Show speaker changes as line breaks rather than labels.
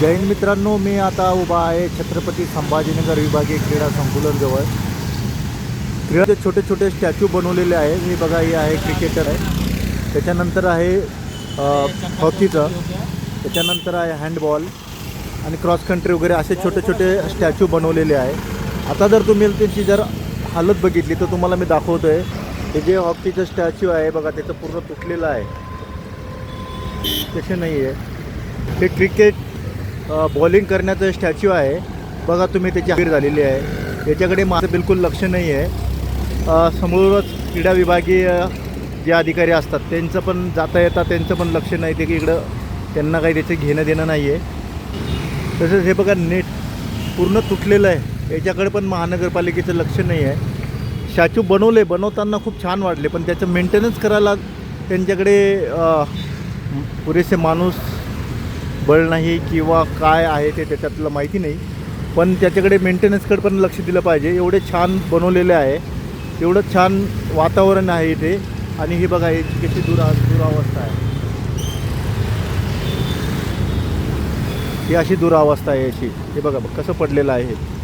जैन मित्रांनो मी आता उभा आहे छत्रपती संभाजीनगर विभागीय क्रीडा संकुलनजवळ क्रीडाचे छोटे छोटे स्टॅच्यू बनवलेले आहेत. हे बघा हे आहे क्रिकेटर आहे. त्याच्यानंतर आहे हॉकीचं. त्याच्यानंतर आहे हँडबॉल आणि क्रॉस कंट्री वगैरे असे छोटे छोटे स्टॅच्यू बनवलेले आहे. आता जर तुम्ही त्यांची जर हालत बघितली तर तुम्हाला मी दाखवतो आहे हे जे हॉकीचं स्टॅच्यू आहे बघा त्याचं पूर्ण तुटलेलं आहे. तसे नाही आहे हे क्रिकेट बॉलिंग करण्याचं स्टॅच्यू आहे. बघा तुम्ही त्याची हाईट झालेली आहे. याच्याकडे माझं बिलकुल लक्ष नाही आहे. समोरच क्रीडा विभागीय जे अधिकारी असतात त्यांचं पण जाता येता त्यांचं पण लक्ष नाही. ते की इकडं त्यांना काही त्याचं घेणं देणं नाही आहे तसंच हे बघा नेट पूर्ण तुटलेलं आहे. याच्याकडे पण महानगरपालिकेचं लक्ष नाही आहे. स्टॅच्यू बनवले बनवताना खूप छान वाटले पण त्याचं मेंटेनन्स करायला त्यांच्याकडे पुरेसे माणूस बळ नाही किंवा काय आहे ते त्याच्यातलं माहिती नाही. पण त्याच्याकडे मेंटेनन्सकडे पण लक्ष दिलं पाहिजे. एवढे छान बनवलेले आहे. एवढं छान वातावरण आहे इथे. आणि हे बघा याची कशी दुरा दुरावस्था आहे. ही अशी दुरावस्था आहे याची. हे बघा कसं पडलेलं आहे हे.